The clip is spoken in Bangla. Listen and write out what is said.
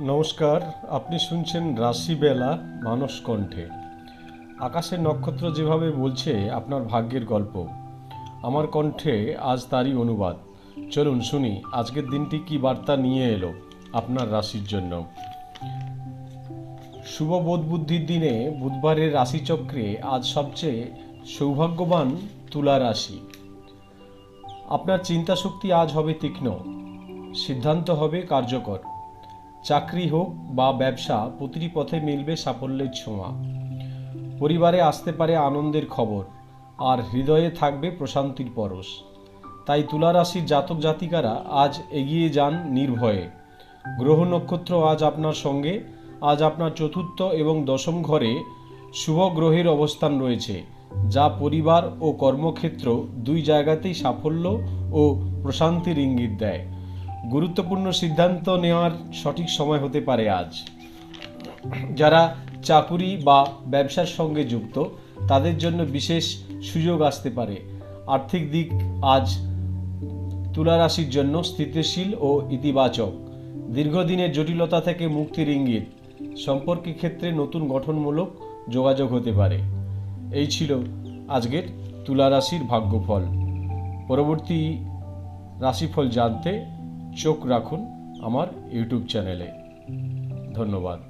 নমস্কার, আপনি শুনছেন রাশিবেলা মানস কণ্ঠে আকাশের নক্ষত্র যেভাবে বলছে, আপনার ভাগ্যের গল্প। আমার কণ্ঠে আজ তারই অনুবাদ। চলুন শুনি, আজকের দিনটি কি বার্তা নিয়ে এলো আপনার রাশির জন্য। শুভ বোধ বুদ্ধির দিনে বুধবারের রাশিচক্রে আজ সবচেয়ে সৌভাগ্যবান তুলা রাশি। আপনার চিন্তা শক্তি আজ হবে তীক্ষ্ণ। সিদ্ধান্ত হবে কার্যকর। চাকরি হোক বা ব্যবসা, প্রতিটি পথে মিলবে সাফল্যের ছোঁয়া। পরিবারে আসতে পারে আনন্দের খবর, আর হৃদয়ে থাকবে প্রশান্তির পরশ। তাই তুলা রাশির জাতক জাতিকারা আজ এগিয়ে যান নির্ভয়ে। গ্রহ নক্ষত্র আজ আপনার সঙ্গে, আজ আপনার চতুর্থ এবং দশম ঘরে শুভ গ্রহের অবস্থান রয়েছে, যা পরিবার ও কর্মক্ষেত্র দুই জায়গাতেই সাফল্য ও প্রশান্তির ইঙ্গিত দেয়। গুরুত্বপূর্ণ সিদ্ধান্ত নেওয়ার সঠিক সময় হতে পারে আজ। যারা চাকুরি বা ব্যবসার সঙ্গে যুক্ত, তাদের জন্য বিশেষ সুযোগ আসতে পারে। আর্থিক দিক আজ তুলা রাশির জন্য স্থিতিশীল ও ইতিবাচক। দীর্ঘদিনের জটিলতা থেকে মুক্তির ইঙ্গিত। সম্পর্কের ক্ষেত্রে নতুন গঠনমূলক যোগাযোগ হতে পারে। এই ছিল আজকের তুলা রাশির ভাগ্যফল। পরবর্তী রাশিফল জানতে চোখ রাখুন আমার ইউটিউব চ্যানেলে। ধন্যবাদ।